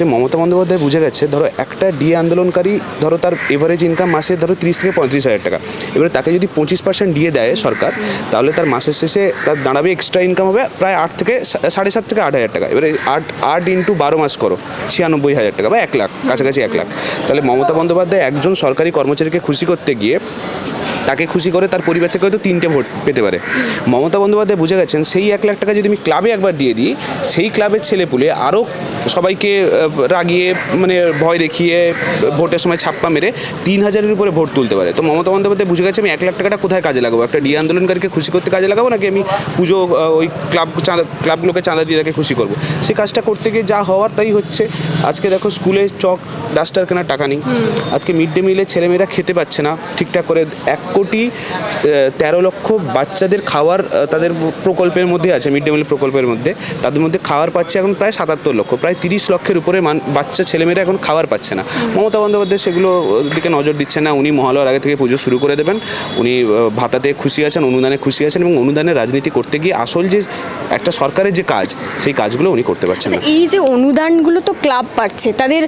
হচ্ছে মমতা বন্দ্যোপাধ্যায় বুঝে গেছে, ধরো একটা ডিএ আন্দোলনকারী, ধরো তার এভারেজ ইনকাম মাসে ধরো তিরিশ থেকে পঁয়ত্রিশ হাজার টাকা। এবারে তাকে যদি পঁচিশ পার্সেন্ট ডিএ দেয় সরকার, তাহলে তার মাসের শেষে তার দাঁড়াবে এক্সট্রা ইনকাম হবে প্রায় আট থেকে সাড়ে সাত থেকে আট হাজার টাকা। এবারে আট আট ইন্টু বারো মাস করো, ছিয়ানব্বই হাজার টাকা বা এক লাখ, কাছাকাছি এক লাখ। তাহলে মমতা বন্দ্যোপাধ্যায় একজন সরকারি কর্মচারীকে খুশি করতে গিয়ে তাকে খুশি করে তার পরিবার থেকে হয়তো তিনটে ভোট পেতে পারে। মমতা বন্দ্যোপাধ্যায় বুঝে গেছেন সেই এক লাখ টাকা যদি আমি ক্লাবে একবার দিয়ে দিই সেই ক্লাবের ছেলেপুলে আরও সবাইকে রাগিয়ে মানে ভয় দেখিয়ে ভোটের সময় ছাপ্পা মেরে তিন হাজারের উপরে ভোট তুলতে পারে। তো মমতা বন্দ্যোপাধ্যায় বুঝে গেছে আমি এক লাখ টাকাটা কোথায় কাজে লাগাবো? একটা ডি আন্দোলনকারীকে খুশি করতে কাজে লাগাবো নাকি আমি পুজো ওই ক্লাব চাঁদা ক্লাবগুলোকে চাঁদা দিয়ে তাকে খুশি করব? সেই কাজটা করতে গিয়ে যা হওয়ার তাই হচ্ছে। আজকে দেখো স্কুলে চক ডাস্টার কেনার টাকা নেই। আজকে মিড ডে মিলে ছেলেমেয়েরা খেতে পাচ্ছে না। ঠিকঠাক করে এক কোটি তেরো লক্ষ বাচ্চাদের খাওয়ার তাদের প্রকল্পের মধ্যে আছে মিড ডে মিল প্রকল্পের মধ্যে। তাদের মধ্যে খাওয়ার পাচ্ছে এখন প্রায় সাতাত্তর লক্ষ প্রায় তিরিশ লক্ষের উপরে মান বাচ্চা ছেলেমেয়েরা এখন খাবার পাচ্ছে না। মমতা বন্দ্যোপাধ্যায় সেগুলো দিকে নজর দিচ্ছে না উনি মহালয়ার আগে থেকে পুজো শুরু করে দেবেন। উনি ভাতাতে খুশি আছেন অনুদানে খুশি আছেন এবং অনুদানের রাজনীতি করতে গিয়ে আসল যে একটা সরকারের যে কাজ সেই কাজগুলো উনি করতে পারছেন না। এই যে অনুদানগুলো তো ক্লাব পাচ্ছে তাদের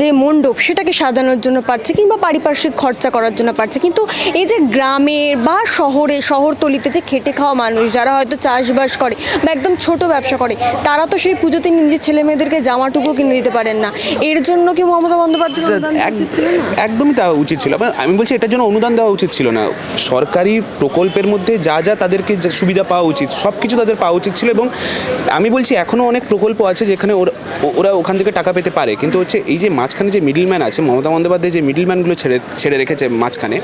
যে মণ্ডপ সেটাকে সাজানোর জন্য পাচ্ছে কিংবা পারিপার্শ্বিক খরচা করার জন্য পাচ্ছে কিন্তু এই যে গ্রামের বা শহরে শহরতলিতে যে খেটে খাওয়া মানুষ যারা হয়তো চাষবাস করে বা একদম ছোট ব্যবসা করে তারা তো সেই পুজোতে নিজের ছেলে মেয়েদেরকে জামাটুকু কিনে দিতে পারেন না। এর জন্য কি মমতা বন্দ্যোপাধ্যায়? একদমই দেওয়া উচিত ছিল আমি বলছি এটার জন্য অনুদান দেওয়া উচিত ছিল না। সরকারি প্রকল্পের মধ্যে যা যা তাদেরকে সুবিধা পাওয়া উচিত সব কিছু তাদের পাওয়া উচিত ছিল এবং আমি বলছি এখনও অনেক প্রকল্প আছে যেখানে ওরা ওরা ওখান থেকে টাকা পেতে পারে। কিন্তু হচ্ছে এই যে মাঝখানে যে মিডিলম্যান আছে মমতা বন্দ্যোপাধ্যায় যে মিডিলম্যানগুলো ছেড়ে ছেড়ে রেখেছে মাঝখানে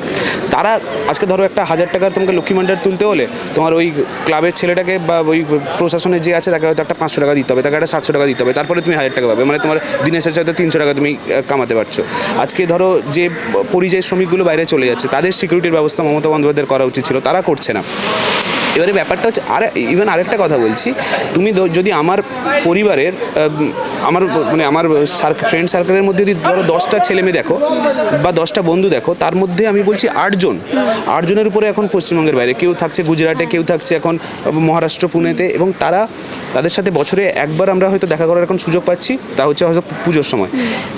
তারা আজকে ধরো একটা হাজার টাকার তোমাকে লক্ষ্মী ভাণ্ডার তুলতে হলে তোমার ওই ক্লাবের ছেলেটাকে বা ওই প্রশাসনে যে আছে তাকে হয়তো একটা পাঁচশো টাকা দিতে হবে, তাকে একটা সাতশো টাকা দিতে হবে, তারপরে তুমি হাজার টাকা পাবে। মানে তোমার দিনের শেষে হয়তো তিনশো টাকা তুমি কামাতে পারছ। আজকে ধরো যে পরিযায়ী শ্রমিকগুলো বাইরে চলে যাচ্ছে, তাদের সিকিউরিটির ব্যবস্থা মমতা বন্দ্যোপাধ্যায়ের করা উচিত ছিল, তারা করছে না। এবারে ব্যাপারটা হচ্ছে আর ইভেন আরেকটা কথা বলছি। তুমি যদি আমার পরিবারের আমার মানে আমার ফ্রেন্ড সার্কেলের মধ্যে যদি ধরো দশটা ছেলে মেয়ে দেখো, বা দশটা বন্ধু দেখো, তার মধ্যে আমি বলছি আটজন আটজনের উপরে এখন পশ্চিমবঙ্গের বাইরে কেউ থাকছে গুজরাটে, কেউ থাকছে এখন মহারাষ্ট্র, পুনেতে, এবং তারা তাদের সাথে বছরে একবার আমরা হয়তো দেখা করার এখন সুযোগ পাচ্ছি, তা হচ্ছে হয়তো পুজোর সময়।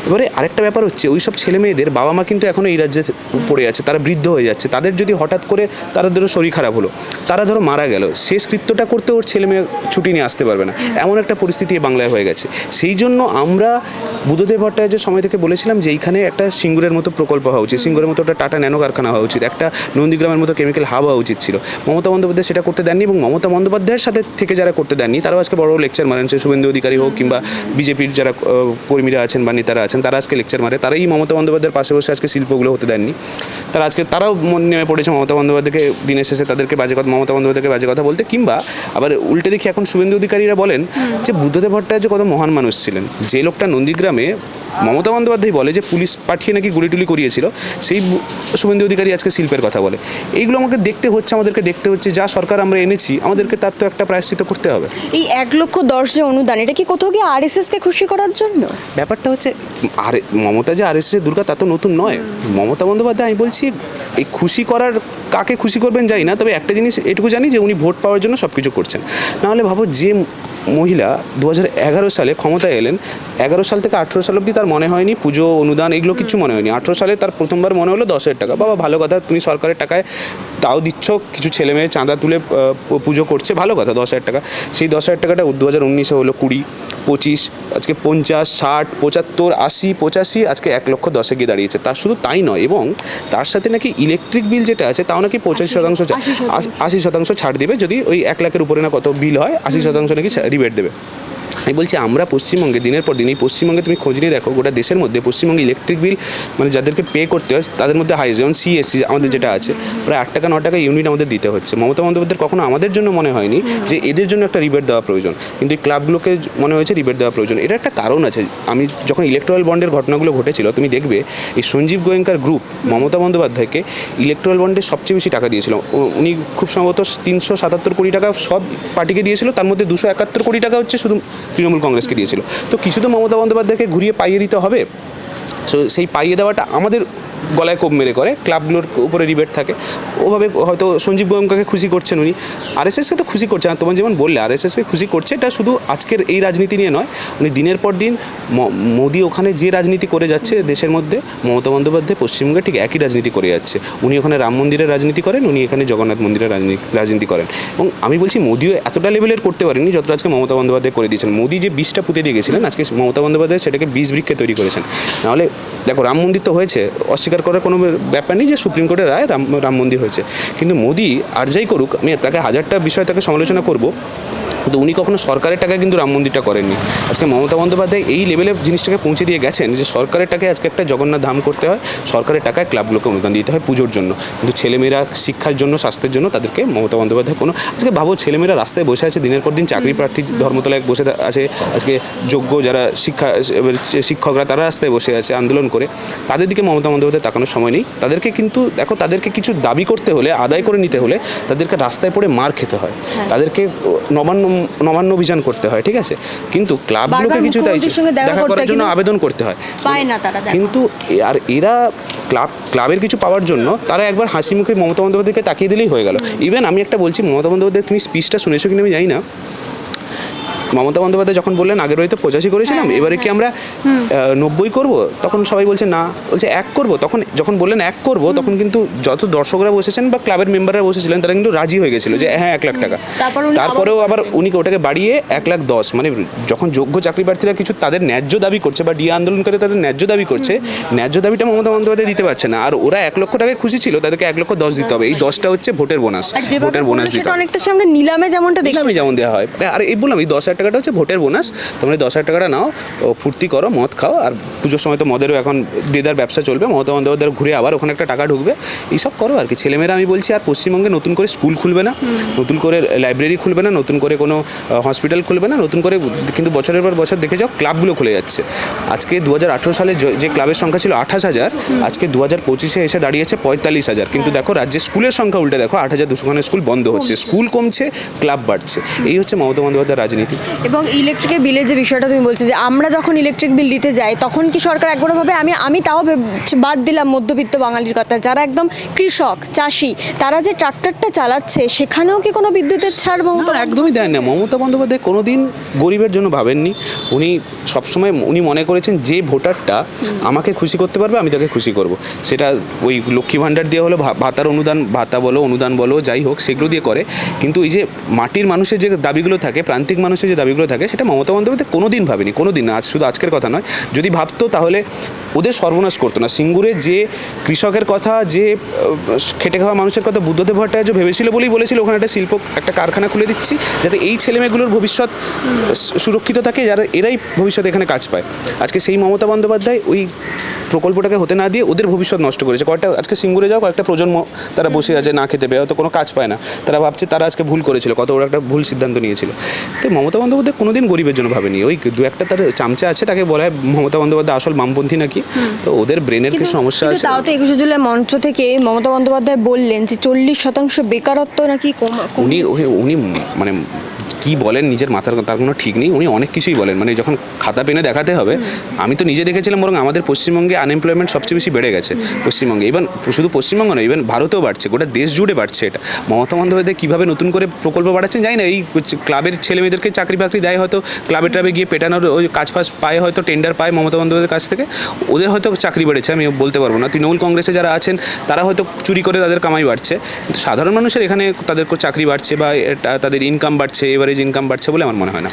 এবারে আরেকটা ব্যাপার হচ্ছে ওই সব ছেলে মেয়েদের বাবা মা কিন্তু এখনও এই রাজ্যে পড়ে আছে, তারা বৃদ্ধ হয়ে যাচ্ছে। তাদের যদি হঠাৎ করে তারা ধরো শরীর খারাপ হলো, তারা ধরো মারা গেল। শেষ কৃত্যটা করতে ওর ছেলে মেয়ে ছুটি নিয়ে আসতে পারবে না। এমন একটা পরিস্থিতি বাংলায় হয়ে গেছে। সেই জন্য আমরা বুদ্ধদেব ভট্টাচার্য সময় থেকে বলেছিলাম যে এইখানে একটা সিঙ্গুরের মতো প্রকল্প হওয়া উচিত। সিঙ্গুরের মতো একটা টাটা ন্যানো কারখানা হওয়া উচিত। একটা নন্দীগ্রামের মতো কেমিক্যাল হাব হওয়া উচিত ছিল। মমতা বন্দ্যোপাধ্যায় সেটা করতে দেননি এবং মমতা বন্দ্যোপাধ্যায়ের সাথে থেকে যারা করতে দেননি, তারাও আজকে বড় লেকচার মারেন। সে শুভেন্দু অধিকারী হোক কিংবা বিজেপির যারা কর্মীরা আছেন বা নেতারা আছেন, তারা আজকে লেকচার মারে। তারাই মমতা বন্দ্যোপাধ্যায়ের পাশে বসে আজকে শিল্পগুলো হতে দেননি। তারা আজকে, তারাও নেমে পড়েছে মমতা বন্দ্যোপাধ্যায়কে দিনের শেষে। তাদেরকে বাজে কথা মমতা বন্দ্যোপাধ্যায়কে বাজে কথা বলতে, কিংবা আবার উল্টে দেখি এখন শুভেন্দু অধিকারীরা বলেন যে বুদ্ধদেব ভট্টাচার্য কত মহান মানুষ ছিলেন। যে লোকটা নন্দীগ্রামে মমতা বন্দ্যোপাধ্যায় বলে যে পুলিশ পাঠিয়ে নাকি গুলি টুলি করিয়েছিল সেই শুভেন্দু অধিকারী আজকে শিল্পের কথা বলে। এইগুলো আমাকে দেখতে হচ্ছে আমাদেরকে দেখতে হচ্ছে যা সরকার আমরা এনেছি আমাদেরকে তার তো একটা প্রায়শ্চিত করতে হবে। এই এক লক্ষ দশ যে অনুদান এটা কি কোথাও গিয়ে আরএসএস কে খুশি করার জন্য? ব্যাপারটা হচ্ছে আর মমতা যে আর এস দুর্গা তা তো নতুন নয়। মমতা বন্দ্যোপাধ্যায় আমি বলছি এই খুশি করার কাকে খুশি করবেন জানি না তবে একটা জিনিস এটুকু জানি যে উনি ভোট পাওয়ার জন্য সব কিছু করছেন। নাহলে ভাবো যে মহিলা দু এগারো সালে ক্ষমতায় এলেন। এগারো সাল থেকে আঠেরো সাল অবধি তার মনে হয়নি পুজো অনুদান এগুলো কিছু মনে হয়নি। আঠেরো সালে তার প্রথমবার মনে হলো দশ হাজার টাকা। বাবা ভালো কথা তুমি সরকারের টাকায় তাও দিচ্ছ কিছু ছেলে মেয়ে চাঁদা তুলে পুজো করছে ভালো কথা দশ হাজার টাকা। সেই দশ হাজার টাকাটা দু হাজার উনিশে হলো কুড়ি পঁচিশ আজকে পঞ্চাশ ষাট পঁচাত্তর আশি পঁচাশি আজকে এক লক্ষ দশে গিয়ে দাঁড়িয়েছে। তার শুধু তাই নয় এবং তার সাথে নাকি ইলেকট্রিক বিল যেটা আছে তাও নাকি পঁচাশি শতাংশ আশি- আশি শতাংশ ছাড় দেবে যদি ওই এক লাখের উপরে না কত বিল হয় আশি শতাংশ নাকি রিবেট দেবে। আমি বলছি, আমরা পশ্চিমবঙ্গে, দিনের পর দিন এই পশ্চিমবঙ্গে তুমি খোঁজ নিয়ে দেখো, গোটা দেশের মধ্যে পশ্চিমবঙ্গে ইলেকট্রিক বিল মানে যাদেরকে পে করতে হয়, তাদের মধ্যে হাই যেমন সিএসসি আমাদের যেটা আছে, প্রায় আট টাকা ন টাকা ইউনিট আমাদের দিতে হচ্ছে। মমতা বন্দ্যোপাধ্যায়ের কখনো আমাদের জন্য মনে হয়নি যে এদের জন্য একটা রিবেট দেওয়া প্রয়োজন। কিন্তু এই ক্লাবগুলোকে মনে হয়েছে রিবেট দেওয়া প্রয়োজন। এটা একটা কারণ আছে। আমি যখন ইলেকট্রাল বন্ডের ঘটনাগুলো ঘটেছিল, তুমি দেখবে এই সঞ্জীব গোয়েঙ্কার গ্রুপ মমতা বন্দ্যোপাধ্যায়কে ইলেকট্রাল বন্ডে সবচেয়ে বেশি টাকা দিয়েছিল। উনি খুব সম্ভবত তিনশো সাতাত্তর কোটি টাকা সব পার্টিকে দিয়েছিল, তার মধ্যে দুশো একাত্তর কোটি টাকা হচ্ছে শুধু তৃণমূল কংগ্রেসকে দিয়েছিল। তো কিছু তো মমতা বন্দ্যোপাধ্যায়কে ঘুরিয়ে পাইয়ে দিতে হবে। সেই পাইয়ে দেওয়াটা আমাদের গলায় কোপ মেরে করে, ক্লাবগুলোর উপরে রিবেট থাকে। ওভাবে হয়তো সঞ্জীব গোয়েঙ্কাকে খুশি করছেন উনি। আরএসএসকে তো খুশি করছে না তোমার যেমন বললে, আরএসএসকে খুশি করছে, এটা শুধু আজকের এই রাজনীতি নিয়ে নয়, উনি দিনের পর দিন মোদি ওখানে যে রাজনীতি করে যাচ্ছে দেশের মধ্যে, মমতা বন্দ্যোপাধ্যায় পশ্চিমবঙ্গে ঠিক একই রাজনীতি করে যাচ্ছে। উনি ওখানে রাম মন্দিরের রাজনীতি করেন, উনি এখানে জগন্নাথ মন্দিরের রাজনীতি করেন। এবং আমি বলছি মোদিও এতটা লেভেলের করতে পারেনি যতটা আজকে মমতা বন্দ্যোপাধ্যায় করে দিয়েছেন। মোদি যে বীজটা পুঁতে দিয়ে গেছিলেন, আজকে মমতা বন্দ্যোপাধ্যায় সেটাকে বীজ বৃক্ষে তৈরি করেছেন। নাহলে, দেখো, রাম মন্দির তো হয়েছে, অস্বীকার করার কোনো ব্যাপার নেই যে সুপ্রিম কোর্টের রায় রাম রাম মন্দির হয়েছে। কিন্তু মোদি আর যাই করুক, আমি তাকে হাজারটা বিষয় তাকে সমালোচনা করব। কিন্তু উনি কখনো সরকারের টাকায় কিন্তু রাম মন্দিরটা করেননি। আজকে মমতা বন্দ্যোপাধ্যায় এই লেভেলে জিনিসটাকে পৌঁছে দিয়ে গেছেন যে সরকারের টাকায় আজকে একটা জগন্নাথ ধাম করতে হয় সরকারের টাকায় ক্লাবগুলোকে অনুদান দিতে হয় পুজোর জন্য। কিন্তু ছেলেমেয়েরা শিক্ষার জন্য স্বাস্থ্যের জন্য তাদেরকে মমতা বন্দ্যোপাধ্যায় কোনো আজকে ভাবো ছেলেমেয়েরা রাস্তায় বসে আছে দিনের পর দিন চাকরি প্রার্থী ধর্মতলায় বসে আছে আজকে যোগ্য যারা শিক্ষা শিক্ষকরা তারা রাস্তায় বসে আছে আন্দোলন করে। তাদের দিকে মমতা বন্দ্যোপাধ্যায় তাকানোর সময় নেই। তাদেরকে কিন্তু দেখো তাদেরকে কিছু দাবি করতে হলে আদায় করে নিতে হলে তাদেরকে রাস্তায় পড়ে মার খেতে হয়। তাদেরকে নবান্ন নবান্ন অভিযান করতে হয় ঠিক আছে? কিন্তু ক্লাবগুলোকে কিছু তাই দেখা করার জন্য আবেদন করতে হয়। পায় না তারা কিন্তু আর এরা ক্লাব ক্লাবের কিছু পাওয়ার জন্য তারা একবার হাসি মুখে মমতা বন্দ্যোপাধ্যায়কে তাকিয়ে দিলেই হয়ে গেল। ইভেন আমি একটা বলছি মমতা বন্দ্যোপাধ্যায় তুমি স্পিচটা শুনেছো কিনা আমি জানি না। মমতা বন্দ্যোপাধ্যায় যখন বললেন আগের বাড়িতে পঁচাশি করেছিলাম এবারে কি আমরা নব্বই করব? তখন সবাই বলছে না। বলছে এক করব। তখন যখন বললেন এক করব তখন কিন্তু যত দর্শকরা বসেছেন বা ক্লাবের মেম্বাররা বসেছিলেন তারা কিন্তু রাজি হয়ে গেছিল যে হ্যাঁ এক লাখ টাকা। তারপরেও আবার উনি ওটাকে বাড়িয়ে এক লাখ দশ মানে যখন যোগ্য চাকরি প্রার্থীরা কিছু তাদের ন্যায্য দাবি করছে বা ডিএ আন্দোলন করে তাদের ন্যায্য দাবি করছে ন্যায্য দাবিটা মমতা বন্দ্যোপাধ্যায় দিতে পারছে না। আর ওরা এক লক্ষ টাকায় খুশি ছিল তাদেরকে এক লক্ষ দশ দিতে হবে। এই দশটা হচ্ছে ভোটের বোনাস ভোটের বোনাস দিতে অনেকটা সামনে নিলামে যেমনটা দেখি দিলামই যেমন দেওয়া হয়। আর এই বললাম এই দশ হাজার টাকাটা হচ্ছে ভোটের বোনাস। তোমরা দশ হাজার টাকাটা নাও ফুর্তি করো, মদ খাও, আর পুজোর সময় তো মদেরও এখন দেদার ব্যবসা চলবে, মমতা বন্দ্যোপাধ্যায় ঘুরে আবার ওখানে একটা টাকা ঢুকবে। এইসব করো আর কি। ছেলেমেয়েরা আমি বলছি, আর পশ্চিমবঙ্গে নতুন করে স্কুল খুলবে না, নতুন করে লাইব্রেরি খুলবে না, নতুন করে কোনো হসপিটাল খুলবে না, নতুন করে কিন্তু বছরের পর বছর দেখে যাও, ক্লাবগুলো খুলে যাচ্ছে। আজকে দু হাজার আঠেরো সালে যে- ক্লাবের সংখ্যা ছিল আঠাশ হাজার, আজকে দু হাজার পঁচিশে এসে দাঁড়িয়েছে পঁয়তাল্লিশ হাজার। কিন্তু দেখো রাজ্যে স্কুলের সংখ্যা উল্টে দেখো, আট হাজার দুশো স্কুল বন্ধ হচ্ছে, স্কুল কমছে, ক্লাব বাড়ছে। এই হচ্ছে মমতা বন্দ্যোপাধ্যায়ের রাজনীতি। এবং ইলেকট্রিকের বিলের যে বিষয়টা তুমি বলছো যে আমরা যখন ইলেকট্রিক বিল দিতে যাই তখন কি সরকার একবারও ভাবে? আমি আমি তাও বাদ দিলাম মধ্যবিত্ত বাঙালির কথা। যারা একদম কৃষক চাষি তারা যে ট্রাক্টরটা চালাচ্ছে সেখানেও কি কোনো বিদ্যুতের ছাড় মমতা একদমই দেন না। মমতা বন্দ্যোপাধ্যায় কোনোদিন গরিবের জন্য ভাবেননি। উনি সবসময় উনি মনে করেছেন যে ভোটারটা আমাকে খুশি করতে পারবে আমি তাকে খুশি করব। সেটা ওই লক্ষ্মী ভাণ্ডার দিয়ে হলো ভাতার অনুদান ভাতা বলো অনুদান বলো যাই হোক সেগুলো দিয়ে করে। কিন্তু এই যে মাটির মানুষের যে দাবিগুলো থাকে প্রান্তিক মানুষের যে দাবিগুলো থাকে, সেটা মমতা বন্দ্যোপাধ্যায় কোনো দিন ভাবেনি কোনো দিন না। আজ শুধু আজকের কথা নয়, যদি ভাবতো তাহলে ওদের সর্বনাশ করতো না। সিঙ্গুরে যে কৃষকের কথা, যে খেটে খাওয়া মানুষের কথা বুদ্ধদেব ভট্টাচার্য ভেবেছিল বলেই বলেছিল, ওখানে একটা শিল্প, একটা কারখানা খুলে দিচ্ছি যাতে এই ছেলেমেয়েগুলোর ভবিষ্যৎ সুরক্ষিত থাকে, যারা এরাই ভবিষ্যতে এখানে কাজ পায়। আজকে সেই মমতা বন্দ্যোপাধ্যায় ওই প্রকল্পটাকে হতে না দিয়ে ওদের ভবিষ্যৎ নষ্ট করেছে। কয়েকটা আজকে সিঙ্গুরে যাও, কয়েকটা প্রজন্ম তারা বসে আছে, না খেতে পেয়ে, হয়তো কোনো কাজ পায় না। তারা ভাবছে, তারা আজকে ভুল করেছিল, কত বড় একটা ভুল সিদ্ধান্ত নিয়েছিল। তো মমতা বন্দ্যোপাধ্যায় কোনোদিন গরিবের জন্য ভাবেনি। ওই দু একটা তার চামচা আছে, তাকে বলা হয় মমতা বন্দ্যোপাধ্যায় আসল বামপন্থী নাকি? তো ওদের ব্রেনের কি সমস্যা আছে? তাও তো একুশে জুলাই মঞ্চ থেকে মমতা বন্দ্যোপাধ্যায় বললেন যে চল্লিশ শতাংশ বেকারত্ব নাকি উনি- উনি মানে কি বলেন নিজের মাথার তার কোনো ঠিক নেই, উনি অনেক কিছুই বলেন। মানে যখন খাতা পেনে দেখাতে হবে, আমি তো নিজে দেখেছিলাম বরং আমাদের পশ্চিমবঙ্গে আনএমপ্লয়মেন্ট সবচেয়ে বেশি বেড়ে গেছে পশ্চিমবঙ্গে। ইভেন শুধু পশ্চিমবঙ্গ নয় ইভেন ভারতেও বাড়ছে, গোটা দেশ জুড়ে বাড়ছে এটা। মমতা বন্দ্যোপাধ্যায় কীভাবে নতুন করে প্রকল্প বাড়াচ্ছেন জানি না, এই ক্লাবের ছেলে মেয়েদেরকে চাকরি বাকরি দেয় হয়তো, ক্লাবে ট্রাবে গিয়ে পেটানোর ওই কাজ ফাজ পায় হয়তো টেন্ডার পায় মমতা বন্দ্যোপাধ্যায়ের কাছ থেকে। ওদের হয়তো চাকরি বেড়েছে, আমি বলতে পারব না। তৃণমূল কংগ্রেসে যারা আছেন, তারা হয়তো চুরি করে তাদের কামাই বাড়ছে। কিন্তু সাধারণ মানুষের এখানে তাদের চাকরি বাড়ছে বা তাদের ইনকাম বাড়ছে এভারেজ ইনকাম বাড়ছে বলে আমার মনে হয় না।